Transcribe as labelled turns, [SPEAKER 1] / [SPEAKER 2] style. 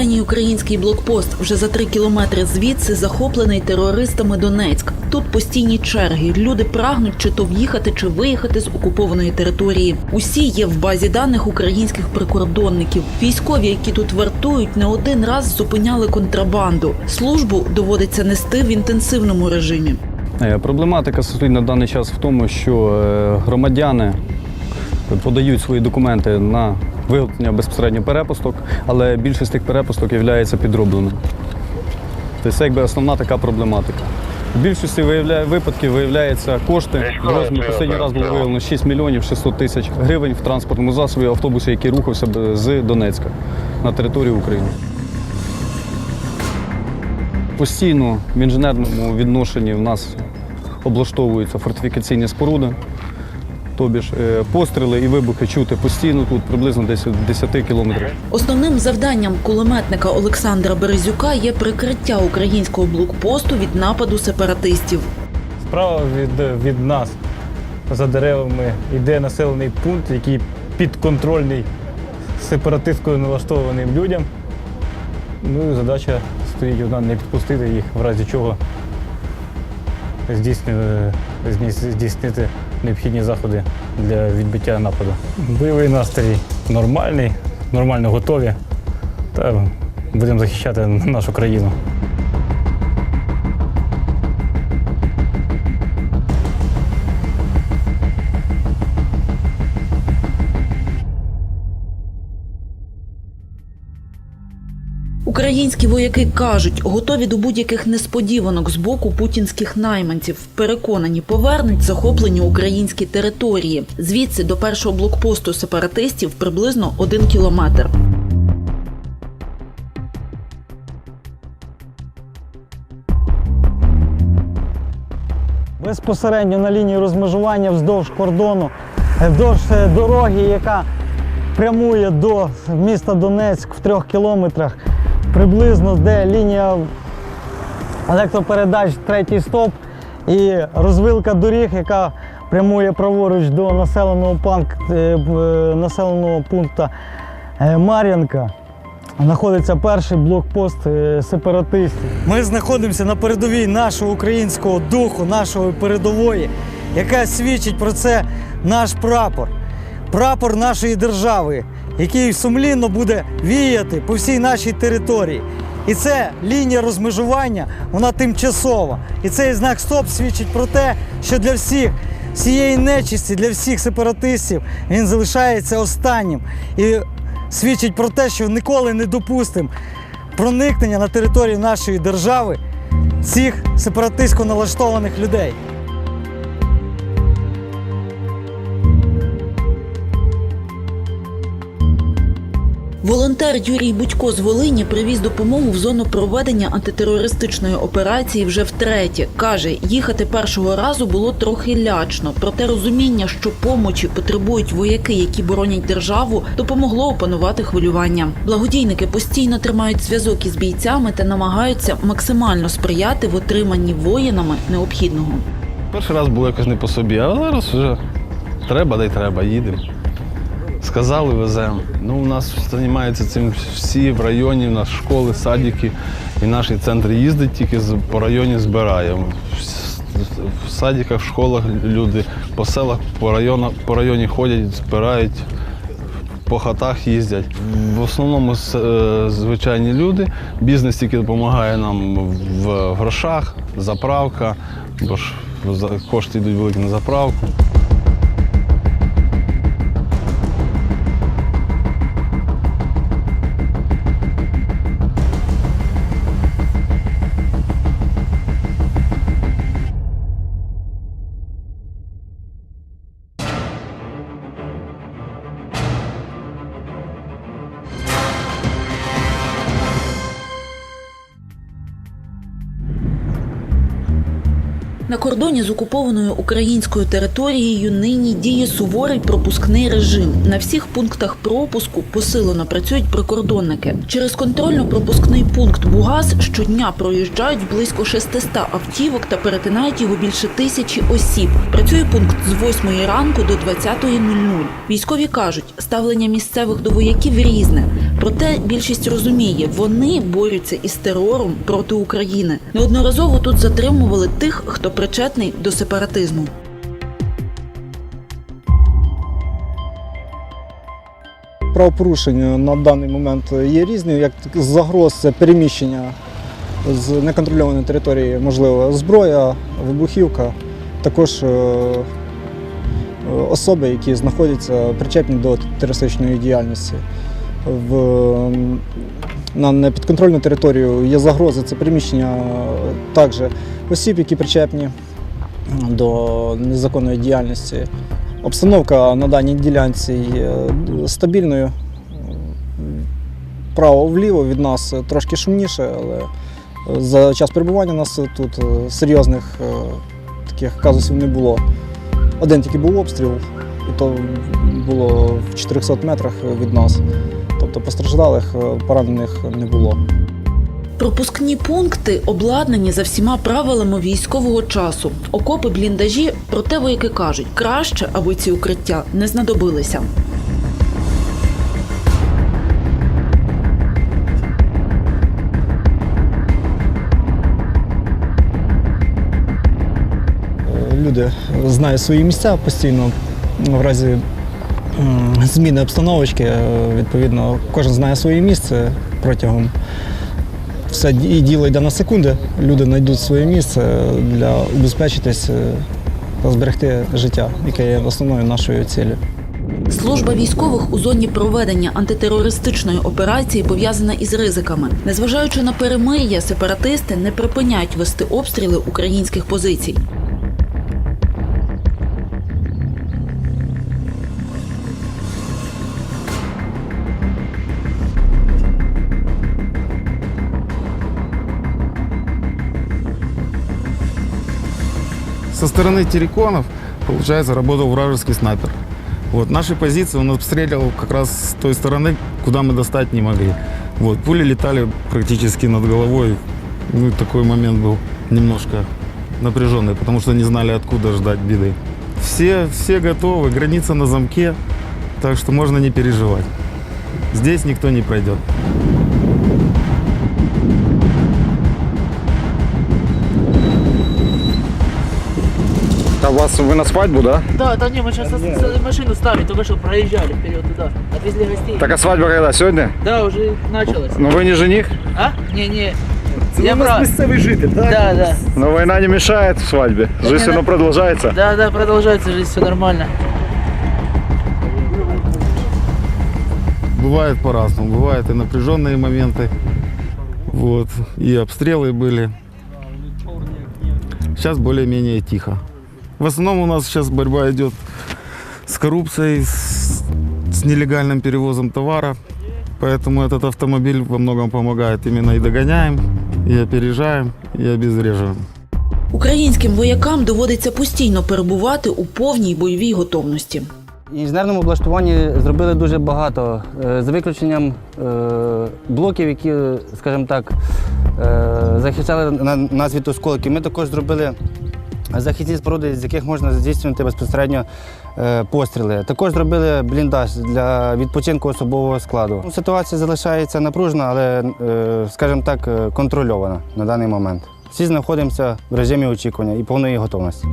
[SPEAKER 1] Крайній український блокпост вже за три кілометри звідси захоплений терористами Донецьк. Тут постійні черги. Люди прагнуть чи то в'їхати, чи виїхати з окупованої території. Усі є в базі даних українських прикордонників. Військові, які тут вартують, не один раз зупиняли контрабанду. Службу доводиться нести в інтенсивному режимі.
[SPEAKER 2] Е, Проблематика стоїть на даний час в тому, що е, громадяни подають свої документи на виготовлення безпосередньо перепусток, але більшість тих перепусток є підробленими. Тобто це якби основна така проблематика. В більшості випадків виявляється кошти. В розмірі останній раз було виявлено 6 мільйонів 600 тисяч гривень в транспортному засобі автобусі, який рухався з Донецька на територію України. Постійно в інженерному відношенні в нас облаштовуються фортифікаційні споруди. Тобі ж е, постріли і вибухи чути постійно тут, приблизно десь 10 кілометрів.
[SPEAKER 1] Основним завданням кулеметника Олександра Березюка є прикриття українського блокпосту від нападу сепаратистів.
[SPEAKER 3] Справа від, від нас за деревами йде населений пункт, який підконтрольний сепаратисткою налаштованим людям. Ну і задача стоїть одна не підпустити їх, в разі чого здійснити, необхідні заходи для відбиття нападу. Бойовий настрій нормальний, нормально готові. Та будемо захищати нашу країну.
[SPEAKER 1] Українські вояки кажуть, готові до будь-яких несподіванок з боку путінських найманців. Переконані, повернуть захоплені українські території. Звідси до першого блокпосту сепаратистів приблизно один кілометр.
[SPEAKER 4] безпосередньо на лінії розмежування вздовж кордону, вздовж е, дороги, яка прямує до міста Донецьк в трьох кілометрах, приблизно де лінія електропередач третій стоп і розвилка доріг, яка прямує праворуч до населеного, панк, е, е, населеного пункту е, Мар'янка. Знаходиться перший блокпост сепаратистів. Ми знаходимося на передовій нашого українського духу, нашої передової, яка свідчить про це наш прапор, прапор нашої держави, який сумлінно буде віяти по всій нашій території. І це лінія розмежування, вона тимчасова. І цей знак СТОП свідчить про те, що для всіх цієї нечисті, для всіх сепаратистів він залишається останнім. І свідчить про те, що ніколи не допустимо проникнення на територію нашої держави цих сепаратистсько налаштованих людей.
[SPEAKER 1] Волонтер Юрій Будько з Волині привіз допомогу в зону проведення антитерористичної операції вже втретє. Каже, їхати першого разу було трохи лячно, проте розуміння, що помочі потребують вояки, які боронять державу, допомогло опанувати хвилювання. Благодійники постійно тримають зв'язок із бійцями та намагаються максимально сприяти в отриманні воїнами необхідного.
[SPEAKER 5] Перший раз було якось не по собі, а зараз вже треба, де й треба, їдемо. Сказали, веземо. Ну, у нас займаються цим всі в районі, у нас школи, садики. І наш центр їздить тільки по районі збирає. В садиках, в школах люди, по селах, по районах, по районі ходять, збирають, по хатах їздять. В основному е, звичайні люди. Бізнес тільки допомагає нам в грошах, заправка, бо ж кошти йдуть великі на заправку.
[SPEAKER 1] На кордоні з окупованою українською територією нині діє суворий пропускний режим. На всіх пунктах пропуску посилено працюють прикордонники. Через контрольно-пропускний пункт Бугас щодня проїжджають близько 600 автівок та перетинають його більше тисячі осіб. Працює пункт з 8 ранку до 20.00. Військові кажуть, ставлення місцевих до вояків різне. Проте більшість розуміє, вони борються із терором проти України. Неодноразово тут затримували тих, хто причетний до сепаратизму.
[SPEAKER 4] Правопорушення на даний момент є різні, як загроз це переміщення з неконтрольованої території, можливо, зброя, вибухівка, також е, е, особи, які знаходяться причетні до терористичної діяльності. В, на непідконтрольну територію є загрози, це переміщення е, також осіб, які причетні до незаконної діяльності. Обстановка на даній ділянці є стабільною. Право-вліво від нас трошки шумніше, але за час перебування нас тут е, серйозних е, таких казусів не було. Один тільки був обстріл, і то було в 400 метрах від нас. Тобто постраждалих, е, поранених не було.
[SPEAKER 1] Пропускні пункти обладнані за всіма правилами військового часу. Окопи, бліндажі, проте вояки кажуть, краще, аби ці укриття не знадобилися.
[SPEAKER 4] Люди знають свої місця постійно в разі зміни обстановочки. е, Відповідно, кожен знає своє місце протягом. Все і діло йде на секунди. Люди знайдуть своє місце для убезпечитись е, та зберегти життя, яке є основною нашою цілею.
[SPEAKER 1] Служба військових у зоні проведення антитерористичної операції пов'язана із ризиками. Незважаючи на перемир'я, сепаратисти не припиняють вести обстріли українських позицій.
[SPEAKER 6] Со стороны терриконов, получается, работал вражеский снайпер. Вот, наши позиции он обстреливал как раз с той стороны, куда мы достать не могли. Вот, пули летали практически над головой. Ну, такой момент был немножко напряженный, потому что не знали, откуда ждать беды. Все, все готовы, граница на замке, так что можно не переживать. Здесь никто не пройдет.
[SPEAKER 7] А вас вы на свадьбу, да?
[SPEAKER 8] Да, да не, мы сейчас машину ставим, только что проезжали вперед туда. Отвезли гостей.
[SPEAKER 7] Так а свадьба когда? Сегодня?
[SPEAKER 8] Да, уже началось.
[SPEAKER 7] Но вы не жених?
[SPEAKER 8] А? Не, не. Я брат.
[SPEAKER 7] житель,
[SPEAKER 8] Да, да.
[SPEAKER 7] Но война не мешает свадьбе. Жизнь все равно продолжается.
[SPEAKER 8] Да, да, продолжается жизнь, все нормально.
[SPEAKER 6] Бывает по-разному. Бывают и напряженные моменты. Вот. И обстрелы были. Сейчас более-менее тихо. В основном у нас сейчас борьба идет с коррупцией, с, с нелегальным перевозом товара. Поэтому этот автомобиль во многом помогает. Именно и догоняем, и опережаем, и обезвреживаем.
[SPEAKER 1] Українським воякам доводиться постійно перебувати у повній бойовій готовності.
[SPEAKER 9] В інженерному облаштуванні зробили дуже багато, е, за виключенням е, блоків, які, скажімо так, е, захищали на- нас від осколків. Ми також зробили захисні споруди, з яких можна здійснювати безпосередньо е, постріли. Також зробили бліндаж для відпочинку особового складу. Ну, Ситуація залишається напружена, але, е, скажімо так, е, контрольована на даний момент. Всі знаходимося в режимі очікування і повної готовності.